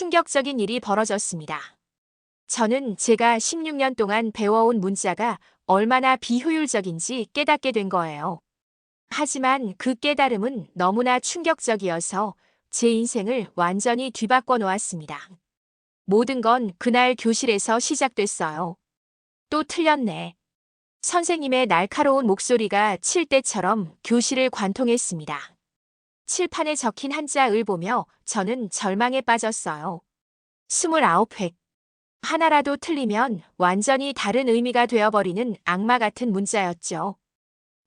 충격적인 일이 벌어졌습니다. 저는 제가 16년 동안 배워온 문자가 얼마나 비효율적인지 깨닫게 된 거예요. 하지만 그 깨달음은 너무나 충격적이어서 제 인생을 완전히 뒤바꿔 놓았습니다. 모든 건 그날 교실에서 시작됐어요. 또 틀렸네. 선생님의 날카로운 목소리가 칠 때처럼 교실을 관통했습니다. 칠판에 적힌 한자을 보며 저는 절망에 빠졌어요. 29획. 하나라도 틀리면 완전히 다른 의미가 되어버리는 악마 같은 문자였죠.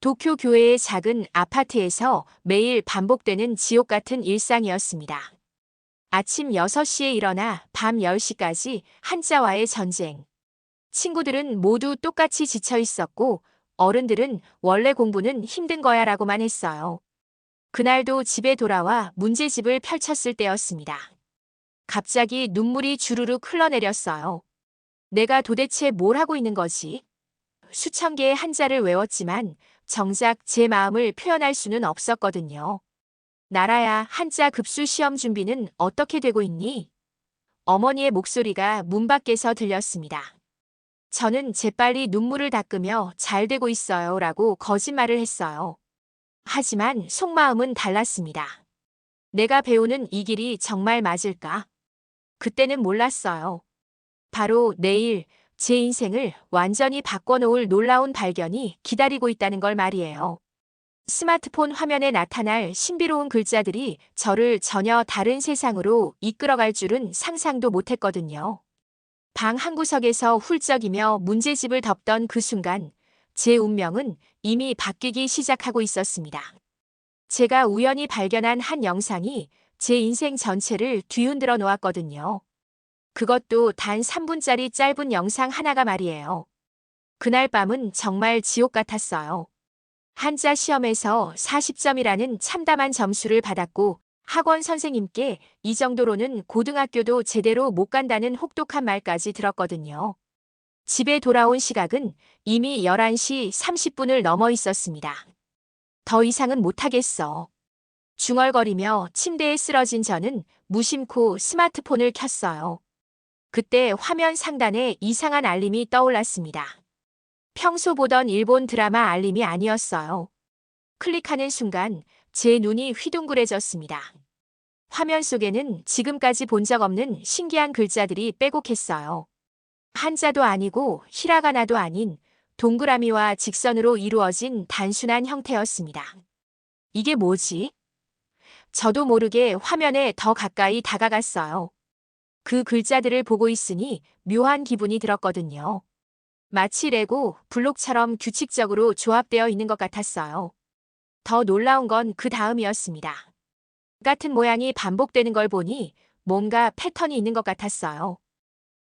도쿄 교회의 작은 아파트에서 매일 반복되는 지옥 같은 일상이었습니다. 아침 6시에 일어나 밤 10시까지 한자와의 전쟁. 친구들은 모두 똑같이 지쳐 있었고 어른들은 원래 공부는 힘든 거야 라고만 했어요. 그날도 집에 돌아와 문제집을 펼쳤을 때였습니다. 갑자기 눈물이 주르륵 흘러내렸어요. 내가 도대체 뭘 하고 있는 거지? 수천 개의 한자를 외웠지만 정작 제 마음을 표현할 수는 없었거든요. 나라야 한자 급수 시험 준비는 어떻게 되고 있니? 어머니의 목소리가 문 밖에서 들렸습니다. 저는 재빨리 눈물을 닦으며 잘 되고 있어요 라고 거짓말을 했어요. 하지만 속마음은 달랐습니다. 내가 배우는 이 길이 정말 맞을까? 그때는 몰랐어요. 바로 내일 제 인생을 완전히 바꿔놓을 놀라운 발견이 기다리고 있다는 걸 말이에요. 스마트폰 화면에 나타날 신비로운 글자들이 저를 전혀 다른 세상으로 이끌어갈 줄은 상상도 못했거든요. 방 한구석에서 훌쩍이며 문제집을 덮던 그 순간 제 운명은 이미 바뀌기 시작하고 있었습니다. 제가 우연히 발견한 한 영상이 제 인생 전체를 뒤흔들어 놓았거든요. 그것도 단 3분짜리 짧은 영상 하나가 말이에요. 그날 밤은 정말 지옥 같았어요. 한자 시험에서 40점이라는 참담한 점수를 받았고 학원 선생님께 이 정도로는 고등학교도 제대로 못 간다는 혹독한 말까지 들었거든요. 집에 돌아온 시각은 이미 11시 30분을 넘어 있었습니다. 더 이상은 못하겠어. 중얼거리며 침대에 쓰러진 저는 무심코 스마트폰을 켰어요. 그때 화면 상단에 이상한 알림이 떠올랐습니다. 평소 보던 일본 드라마 알림이 아니었어요. 클릭하는 순간 제 눈이 휘둥그레졌습니다. 화면 속에는 지금까지 본 적 없는 신기한 글자들이 빼곡했어요. 한자도 아니고 히라가나도 아닌 동그라미와 직선으로 이루어진 단순한 형태였습니다. 이게 뭐지? 저도 모르게 화면에 더 가까이 다가갔어요. 그 글자들을 보고 있으니 묘한 기분이 들었거든요. 마치 레고 블록처럼 규칙적으로 조합되어 있는 것 같았어요. 더 놀라운 건 그 다음이었습니다. 같은 모양이 반복되는 걸 보니 뭔가 패턴이 있는 것 같았어요.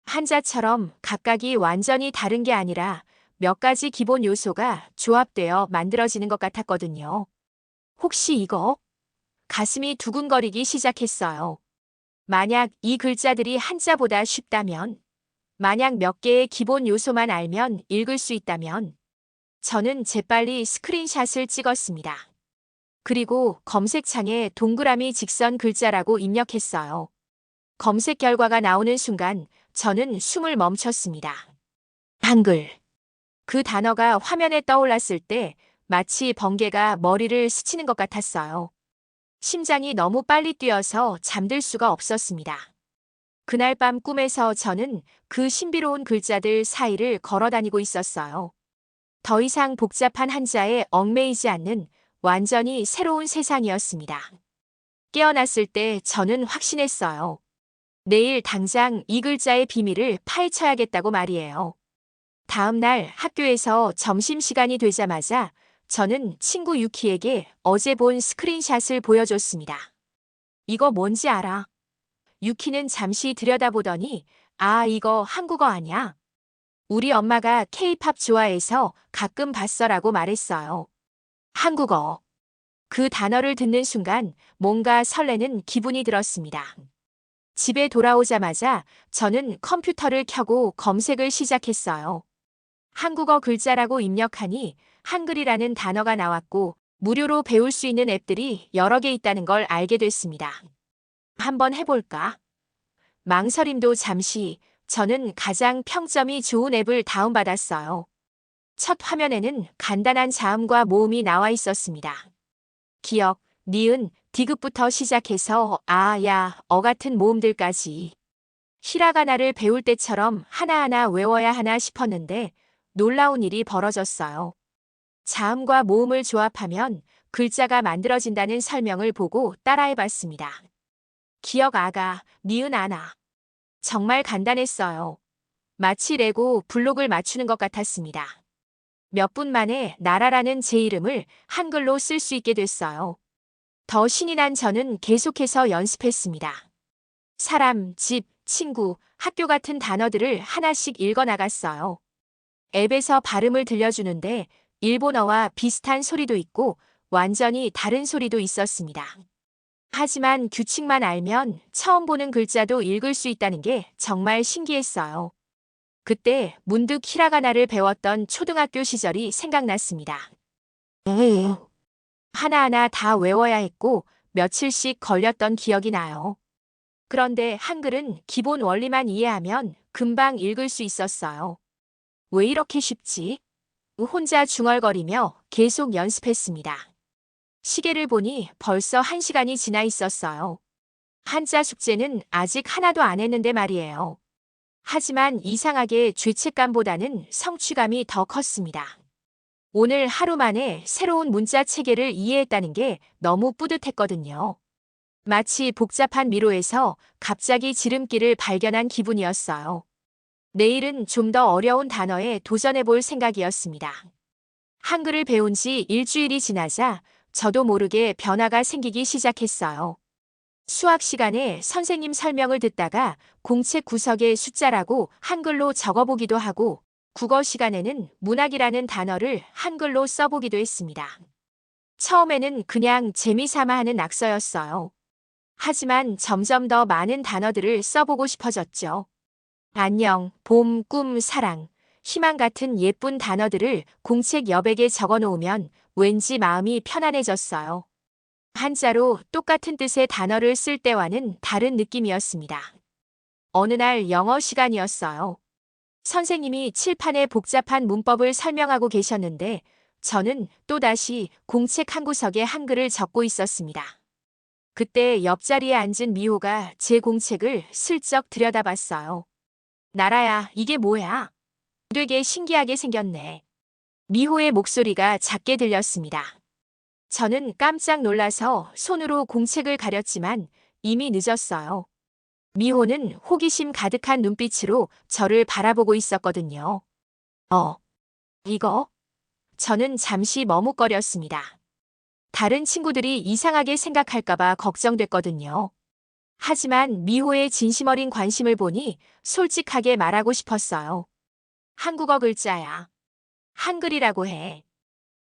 한자처럼 각각이 완전히 다른 게 아니라 몇 가지 기본 요소가 조합되어 만들어지는 것 같았거든요. 혹시 이거? 가슴이 두근거리기 시작했어요. 만약 이 글자들이 한자보다 쉽다면, 만약 몇 개의 기본 요소만 알면 읽을 수 있다면, 저는 재빨리 스크린샷을 찍었습니다. 그리고 검색창에 동그라미 직선 글자라고 입력했어요. 검색 결과가 나오는 순간 저는 숨을 멈췄습니다. 한글. 그 단어가 화면에 떠올랐을 때 마치 번개가 머리를 스치는 것 같았어요. 심장이 너무 빨리 뛰어서 잠들 수가 없었습니다. 그날 밤 꿈에서 저는 그 신비로운 글자들 사이를 걸어 다니고 있었어요. 더 이상 복잡한 한자에 얽매이지 않는 완전히 새로운 세상이었습니다. 깨어났을 때 저는 확신했어요. 내일 당장 이 글자의 비밀을 파헤쳐야겠다고 말이에요. 다음 날 학교에서 점심시간이 되자마자 저는 친구 유키에게 어제 본 스크린샷을 보여줬습니다. 이거 뭔지 알아? 유키는 잠시 들여다보더니 아, 이거 한국어 아냐? 우리 엄마가 케이팝 좋아해서 가끔 봤어라고 말했어요. 한국어. 그 단어를 듣는 순간 뭔가 설레는 기분이 들었습니다. 집에 돌아오자마자 저는 컴퓨터를 켜고 검색을 시작했어요. 한국어 글자라고 입력하니 한글이라는 단어가 나왔고 무료로 배울 수 있는 앱들이 여러 개 있다는 걸 알게 됐습니다. 한번 해볼까? 망설임도 잠시 저는 가장 평점이 좋은 앱을 다운받았어요. 첫 화면에는 간단한 자음과 모음이 나와 있었습니다. 기억, 니은, 디귿부터 시작해서 아, 야, 어 같은 모음들까지. 히라가나를 배울 때처럼 하나하나 외워야 하나 싶었는데 놀라운 일이 벌어졌어요. 자음과 모음을 조합하면 글자가 만들어진다는 설명을 보고 따라해 봤습니다. 기억 아가, 니은 아나. 정말 간단했어요. 마치 레고 블록을 맞추는 것 같았습니다. 몇 분 만에 나라라는 제 이름을 한글로 쓸 수 있게 됐어요. 더 신이 난 저는 계속해서 연습했습니다. 사람, 집, 친구, 학교 같은 단어들을 하나씩 읽어 나갔어요. 앱에서 발음을 들려주는데 일본어와 비슷한 소리도 있고 완전히 다른 소리도 있었습니다. 하지만 규칙만 알면 처음 보는 글자도 읽을 수 있다는 게 정말 신기했어요. 그때 문득 히라가나를 배웠던 초등학교 시절이 생각났습니다. 하나하나 다 외워야 했고 며칠씩 걸렸던 기억이 나요. 그런데 한글은 기본 원리만 이해하면 금방 읽을 수 있었어요. 왜 이렇게 쉽지? 혼자 중얼거리며 계속 연습했습니다. 시계를 보니 벌써 한 시간이 지나 있었어요. 한자 숙제는 아직 하나도 안 했는데 말이에요. 하지만 이상하게 죄책감보다는 성취감이 더 컸습니다. 오늘 하루 만에 새로운 문자 체계를 이해했다는 게 너무 뿌듯했거든요. 마치 복잡한 미로에서 갑자기 지름길을 발견한 기분이었어요. 내일은 좀 더 어려운 단어에 도전해 볼 생각이었습니다. 한글을 배운 지 일주일이 지나자 저도 모르게 변화가 생기기 시작했어요. 수학 시간에 선생님 설명을 듣다가 공책 구석에 숫자라고 한글로 적어보기도 하고 국어 시간에는 문학이라는 단어를 한글로 써보기도 했습니다. 처음에는 그냥 재미삼아 하는 낙서였어요. 하지만 점점 더 많은 단어들을 써보고 싶어졌죠. 안녕, 봄, 꿈, 사랑, 희망 같은 예쁜 단어들을 공책 여백에 적어 놓으면 왠지 마음이 편안해졌어요. 한자로 똑같은 뜻의 단어를 쓸 때와는 다른 느낌이었습니다. 어느 날 영어 시간이었어요. 선생님이 칠판에 복잡한 문법을 설명하고 계셨는데 저는 또다시 공책 한 구석에 한글을 적고 있었습니다. 그때 옆자리에 앉은 미호가 제 공책을 슬쩍 들여다봤어요. 나라야, 이게 뭐야? 되게 신기하게 생겼네. 미호의 목소리가 작게 들렸습니다. 저는 깜짝 놀라서 손으로 공책을 가렸지만 이미 늦었어요. 미호는 호기심 가득한 눈빛으로 저를 바라보고 있었거든요. 어, 이거? 저는 잠시 머뭇거렸습니다. 다른 친구들이 이상하게 생각할까봐 걱정됐거든요. 하지만 미호의 진심 어린 관심을 보니 솔직하게 말하고 싶었어요. 한국어 글자야. 한글이라고 해.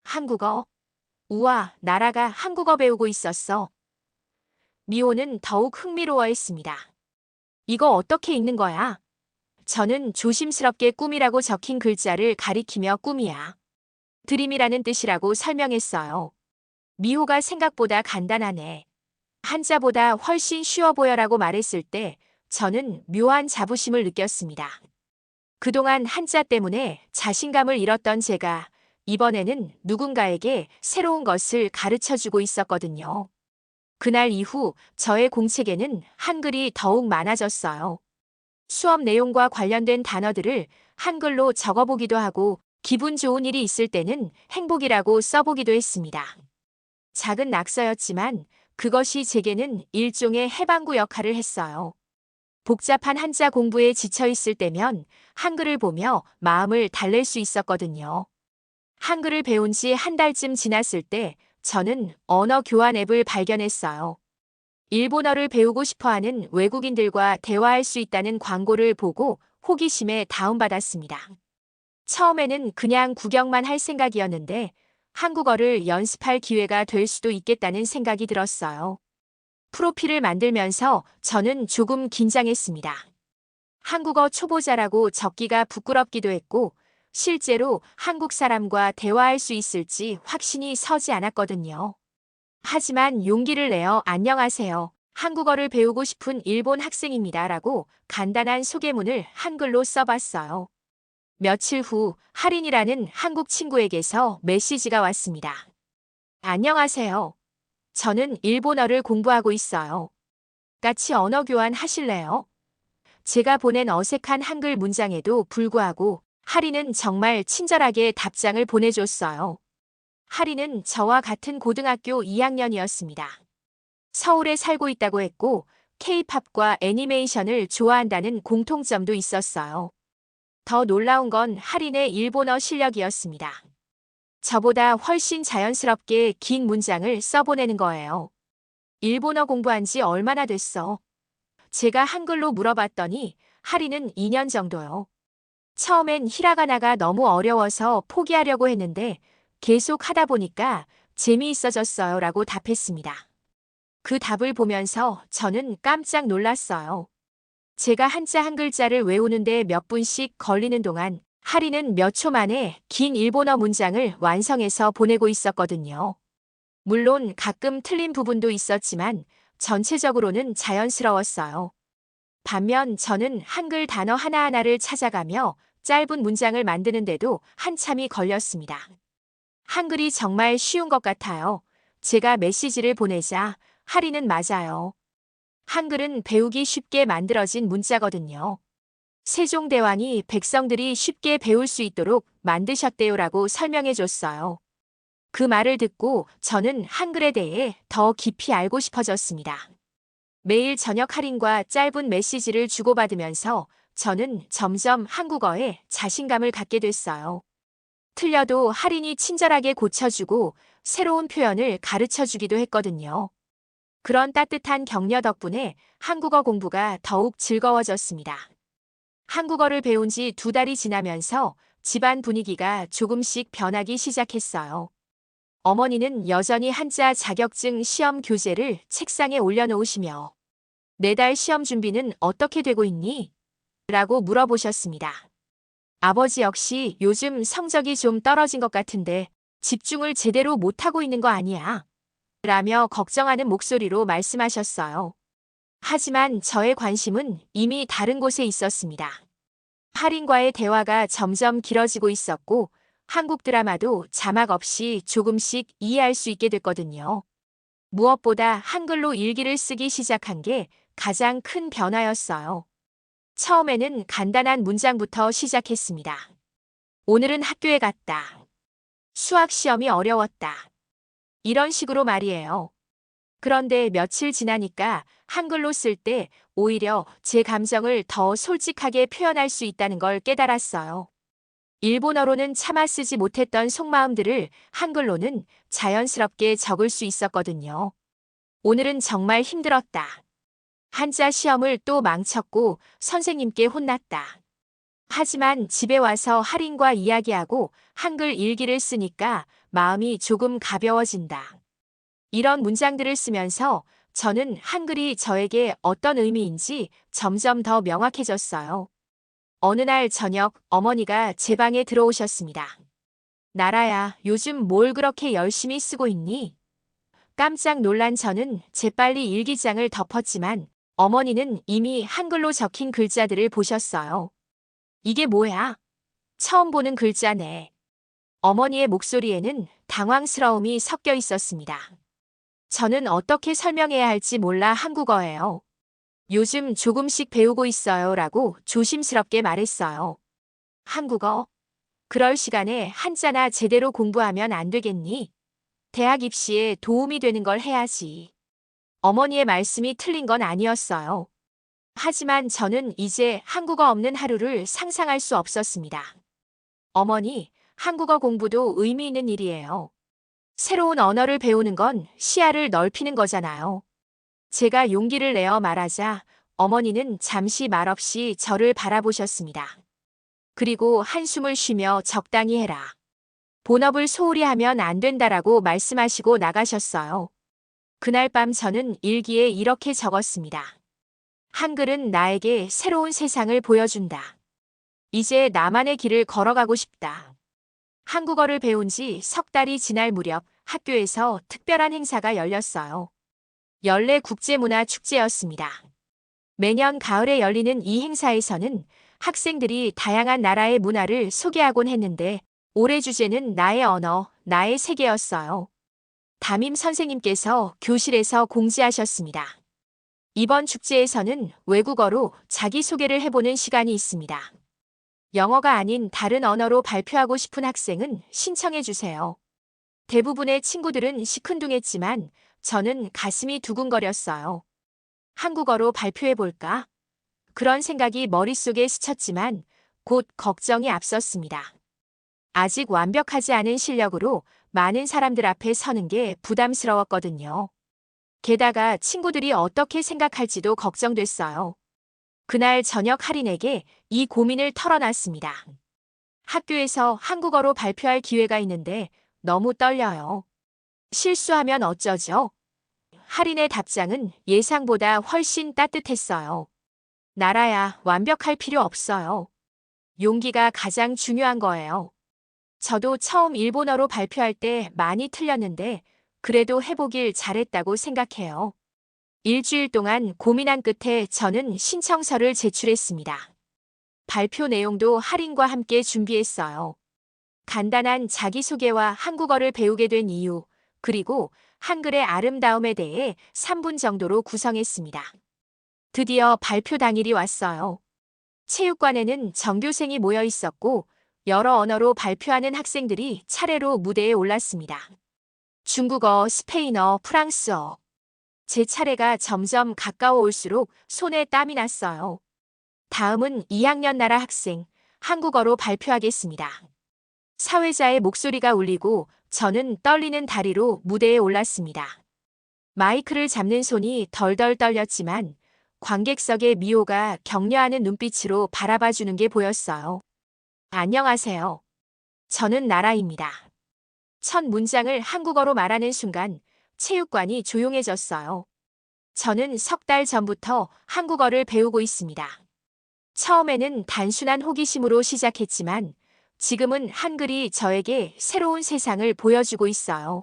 한국어? 우와, 나라가 한국어 배우고 있었어. 미호는 더욱 흥미로워했습니다. 이거 어떻게 읽는 거야? 저는 조심스럽게 꿈이라고 적힌 글자를 가리키며 꿈이야. 드림이라는 뜻이라고 설명했어요. 미호가 생각보다 간단하네. 한자보다 훨씬 쉬워 보여라고 말했을 때 저는 묘한 자부심을 느꼈습니다. 그동안 한자 때문에 자신감을 잃었던 제가 이번에는 누군가에게 새로운 것을 가르쳐 주고 있었거든요. 그날 이후 저의 공책에는 한글이 더욱 많아졌어요. 수업 내용과 관련된 단어들을 한글로 적어보기도 하고 기분 좋은 일이 있을 때는 행복이라고 써보기도 했습니다. 작은 낙서였지만 그것이 제게는 일종의 해방구 역할을 했어요. 복잡한 한자 공부에 지쳐 있을 때면 한글을 보며 마음을 달랠 수 있었거든요. 한글을 배운 지 한 달쯤 지났을 때 저는 언어 교환 앱을 발견했어요. 일본어를 배우고 싶어 하는 외국인들과 대화할 수 있다는 광고를 보고 호기심에 다운받았습니다. 처음에는 그냥 구경만 할 생각이었는데 한국어를 연습할 기회가 될 수도 있겠다는 생각이 들었어요. 프로필을 만들면서 저는 조금 긴장했습니다. 한국어 초보자라고 적기가 부끄럽기도 했고 실제로 한국 사람과 대화할 수 있을지 확신이 서지 않았거든요. 하지만 용기를 내어 안녕하세요. 한국어를 배우고 싶은 일본 학생입니다. 라고 간단한 소개문을 한글로 써봤어요. 며칠 후 할인이라는 한국 친구에게서 메시지가 왔습니다. 안녕하세요. 저는 일본어를 공부하고 있어요. 같이 언어 교환 하실래요? 제가 보낸 어색한 한글 문장에도 불구하고 하리는 정말 친절하게 답장을 보내줬어요. 하리는 저와 같은 고등학교 2학년이었습니다. 서울에 살고 있다고 했고 K-팝과 애니메이션을 좋아한다는 공통점도 있었어요. 더 놀라운 건 하린의 일본어 실력이었습니다. 저보다 훨씬 자연스럽게 긴 문장을 써보내는 거예요. 일본어 공부한 지 얼마나 됐어? 제가 한글로 물어봤더니 하리는 2년 정도요. 처음엔 히라가나가 너무 어려워서 포기하려고 했는데 계속 하다 보니까 재미있어졌어요 라고 답했습니다. 그 답을 보면서 저는 깜짝 놀랐어요. 제가 한자 한 글자를 외우는데 몇 분씩 걸리는 동안 하리는 몇 초 만에 긴 일본어 문장을 완성해서 보내고 있었거든요. 물론 가끔 틀린 부분도 있었지만 전체적으로는 자연스러웠어요. 반면 저는 한글 단어 하나하나를 찾아가며 짧은 문장을 만드는데도 한참이 걸렸습니다. 한글이 정말 쉬운 것 같아요. 제가 메시지를 보내자 하리는 맞아요. 한글은 배우기 쉽게 만들어진 문자거든요. 세종대왕이 백성들이 쉽게 배울 수 있도록 만드셨대요라고 설명해 줬어요. 그 말을 듣고 저는 한글에 대해 더 깊이 알고 싶어졌습니다. 매일 저녁 할인과 짧은 메시지를 주고받으면서 저는 점점 한국어에 자신감을 갖게 됐어요. 틀려도 할인이 친절하게 고쳐주고 새로운 표현을 가르쳐 주기도 했거든요. 그런 따뜻한 격려 덕분에 한국어 공부가 더욱 즐거워졌습니다. 한국어를 배운 지 두 달이 지나면서 집안 분위기가 조금씩 변하기 시작했어요. 어머니는 여전히 한자 자격증 시험 교재를 책상에 올려놓으시며 내달 시험 준비는 어떻게 되고 있니? 라고 물어보셨습니다. 아버지 역시 요즘 성적이 좀 떨어진 것 같은데 집중을 제대로 못하고 있는 거 아니야? 라며 걱정하는 목소리로 말씀하셨어요. 하지만 저의 관심은 이미 다른 곳에 있었습니다. 할인과의 대화가 점점 길어지고 있었고 한국 드라마도 자막 없이 조금씩 이해할 수 있게 됐거든요. 무엇보다 한글로 일기를 쓰기 시작한 게 가장 큰 변화였어요. 처음에는 간단한 문장부터 시작했습니다. 오늘은 학교에 갔다. 수학 시험이 어려웠다. 이런 식으로 말이에요. 그런데 며칠 지나니까 한글로 쓸 때 오히려 제 감정을 더 솔직하게 표현할 수 있다는 걸 깨달았어요. 일본어로는 차마 쓰지 못했던 속마음들을 한글로는 자연스럽게 적을 수 있었거든요. 오늘은 정말 힘들었다. 한자 시험을 또 망쳤고 선생님께 혼났다. 하지만 집에 와서 할인과 이야기하고 한글 일기를 쓰니까 마음이 조금 가벼워진다. 이런 문장들을 쓰면서 저는 한글이 저에게 어떤 의미인지 점점 더 명확해졌어요. 어느 날 저녁 어머니가 제 방에 들어오셨습니다. 나라야, 요즘 뭘 그렇게 열심히 쓰고 있니? 깜짝 놀란 저는 재빨리 일기장을 덮었지만 어머니는 이미 한글로 적힌 글자들을 보셨어요. 이게 뭐야? 처음 보는 글자네. 어머니의 목소리에는 당황스러움이 섞여 있었습니다. 저는 어떻게 설명해야 할지 몰라 한국어예요. 요즘 조금씩 배우고 있어요 라고 조심스럽게 말했어요. 한국어? 그럴 시간에 한자나 제대로 공부하면 안 되겠니? 대학 입시에 도움이 되는 걸 해야지. 어머니의 말씀이 틀린 건 아니었어요. 하지만 저는 이제 한국어 없는 하루를 상상할 수 없었습니다. 어머니, 한국어 공부도 의미 있는 일이에요. 새로운 언어를 배우는 건 시야를 넓히는 거잖아요. 제가 용기를 내어 말하자 어머니는 잠시 말없이 저를 바라보셨습니다. 그리고 한숨을 쉬며 적당히 해라. 본업을 소홀히 하면 안 된다라고 말씀하시고 나가셨어요. 그날 밤 저는 일기에 이렇게 적었습니다. 한글은 나에게 새로운 세상을 보여준다. 이제 나만의 길을 걸어가고 싶다. 한국어를 배운 지 석 달이 지날 무렵 학교에서 특별한 행사가 열렸어요. 연례 국제문화 축제였습니다. 매년 가을에 열리는 이 행사에서는 학생들이 다양한 나라의 문화를 소개하곤 했는데 올해 주제는 나의 언어, 나의 세계였어요. 담임 선생님께서 교실에서 공지하셨습니다. 이번 축제에서는 외국어로 자기소개를 해보는 시간이 있습니다. 영어가 아닌 다른 언어로 발표하고 싶은 학생은 신청해 주세요. 대부분의 친구들은 시큰둥했지만 저는 가슴이 두근거렸어요. 한국어로 발표해 볼까? 그런 생각이 머릿속에 스쳤지만 곧 걱정이 앞섰습니다. 아직 완벽하지 않은 실력으로 많은 사람들 앞에 서는 게 부담스러웠거든요. 게다가 친구들이 어떻게 생각할지도 걱정됐어요. 그날 저녁 할인에게 이 고민을 털어놨습니다. 학교에서 한국어로 발표할 기회가 있는데 너무 떨려요. 실수하면 어쩌죠? 할인의 답장은 예상보다 훨씬 따뜻했어요. 나라야 완벽할 필요 없어요. 용기가 가장 중요한 거예요. 저도 처음 일본어로 발표할 때 많이 틀렸는데 그래도 해보길 잘했다고 생각해요. 일주일 동안 고민한 끝에 저는 신청서를 제출했습니다. 발표 내용도 할인과 함께 준비했어요. 간단한 자기소개와 한국어를 배우게 된 이유, 그리고 한글의 아름다움에 대해 3분 정도로 구성했습니다. 드디어 발표 당일이 왔어요. 체육관에는 전교생이 모여 있었고 여러 언어로 발표하는 학생들이 차례로 무대에 올랐습니다. 중국어, 스페인어, 프랑스어. 제 차례가 점점 가까워 올수록 손에 땀이 났어요. 다음은 2학년 나라 학생, 한국어로 발표하겠습니다. 사회자의 목소리가 울리고 저는 떨리는 다리로 무대에 올랐습니다. 마이크를 잡는 손이 덜덜 떨렸지만 관객석의 미호가 격려하는 눈빛으로 바라봐 주는 게 보였어요. 안녕하세요. 저는 나라입니다. 첫 문장을 한국어로 말하는 순간 체육관이 조용해졌어요. 저는 석 달 전부터 한국어를 배우고 있습니다. 처음에는 단순한 호기심으로 시작했지만 지금은 한글이 저에게 새로운 세상을 보여주고 있어요.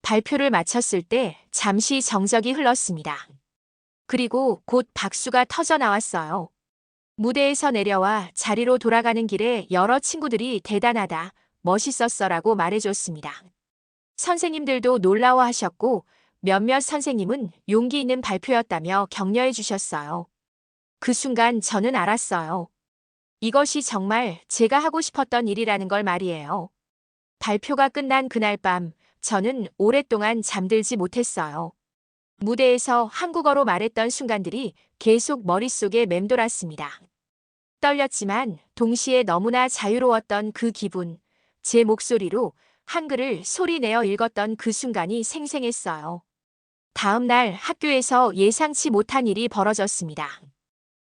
발표를 마쳤을 때 잠시 정적이 흘렀습니다. 그리고 곧 박수가 터져 나왔어요. 무대에서 내려와 자리로 돌아가는 길에 여러 친구들이 대단하다, 멋있었어라고 말해줬습니다. 선생님들도 놀라워하셨고 몇몇 선생님은 용기 있는 발표였다며 격려해 주셨어요. 그 순간 저는 알았어요. 이것이 정말 제가 하고 싶었던 일이라는 걸 말이에요. 발표가 끝난 그날 밤, 저는 오랫동안 잠들지 못했어요. 무대에서 한국어로 말했던 순간들이 계속 머릿속에 맴돌았습니다. 떨렸지만 동시에 너무나 자유로웠던 그 기분, 제 목소리로 한글을 소리내어 읽었던 그 순간이 생생했어요. 다음 날 학교에서 예상치 못한 일이 벌어졌습니다.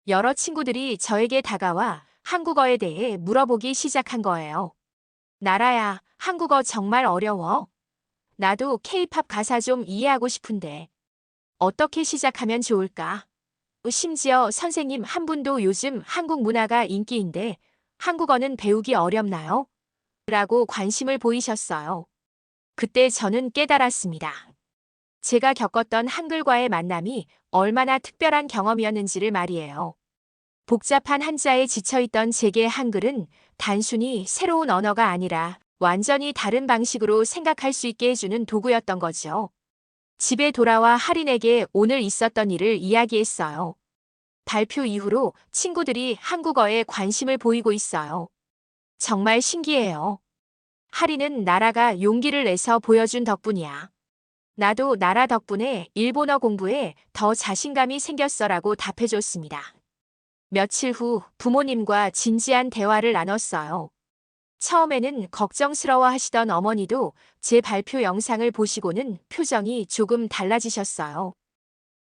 여러 친구들이 저에게 다가와 한국어에 대해 물어보기 시작한 거예요. 나라야, 한국어 정말 어려워. 나도 케이팝 가사 좀 이해하고 싶은데. 어떻게 시작하면 좋을까? 심지어 선생님 한 분도 요즘 한국 문화가 인기인데 한국어는 배우기 어렵나요? 라고 관심을 보이셨어요. 그때 저는 깨달았습니다. 제가 겪었던 한글과의 만남이 얼마나 특별한 경험이었는지를 말이에요. 복잡한 한자에 지쳐있던 제게 한글은 단순히 새로운 언어가 아니라 완전히 다른 방식으로 생각할 수 있게 해주는 도구였던 거죠. 집에 돌아와 할인에게 오늘 있었던 일을 이야기했어요. 발표 이후로 친구들이 한국어에 관심을 보이고 있어요. 정말 신기해요. 할인은 나라가 용기를 내서 보여준 덕분이야. 나도 나라 덕분에 일본어 공부에 더 자신감이 생겼어라고 답해줬습니다. 며칠 후 부모님과 진지한 대화를 나눴어요. 처음에는 걱정스러워 하시던 어머니도 제 발표 영상을 보시고는 표정이 조금 달라지셨어요.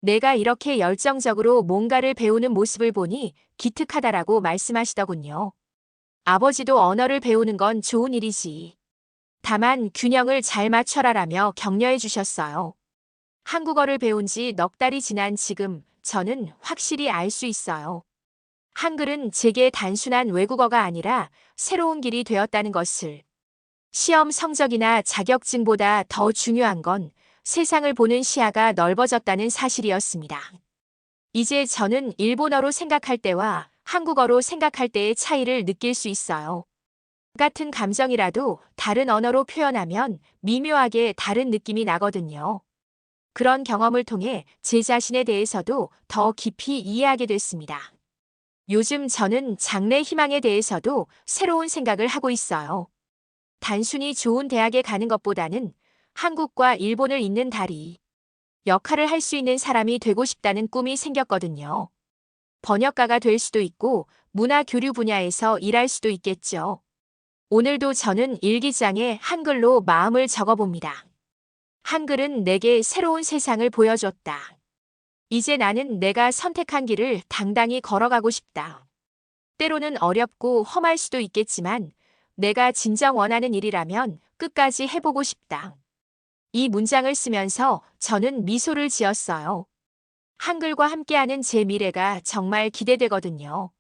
내가 이렇게 열정적으로 뭔가를 배우는 모습을 보니 기특하다라고 말씀하시더군요. 아버지도 언어를 배우는 건 좋은 일이지. 다만 균형을 잘 맞춰라라며 격려해 주셨어요. 한국어를 배운 지 넉 달이 지난 지금 저는 확실히 알 수 있어요. 한글은 제게 단순한 외국어가 아니라 새로운 길이 되었다는 것을. 시험 성적이나 자격증보다 더 중요한 건 세상을 보는 시야가 넓어졌다는 사실이었습니다. 이제 저는 일본어로 생각할 때와 한국어로 생각할 때의 차이를 느낄 수 있어요. 같은 감정이라도 다른 언어로 표현하면 미묘하게 다른 느낌이 나거든요. 그런 경험을 통해 제 자신에 대해서도 더 깊이 이해하게 됐습니다. 요즘 저는 장래 희망에 대해서도 새로운 생각을 하고 있어요. 단순히 좋은 대학에 가는 것보다는 한국과 일본을 잇는 다리, 역할을 할 수 있는 사람이 되고 싶다는 꿈이 생겼거든요. 번역가가 될 수도 있고 문화 교류 분야에서 일할 수도 있겠죠. 오늘도 저는 일기장에 한글로 마음을 적어봅니다. 한글은 내게 새로운 세상을 보여줬다. 이제 나는 내가 선택한 길을 당당히 걸어가고 싶다. 때로는 어렵고 험할 수도 있겠지만 내가 진정 원하는 일이라면 끝까지 해보고 싶다. 이 문장을 쓰면서 저는 미소를 지었어요. 한글과 함께하는 제 미래가 정말 기대되거든요.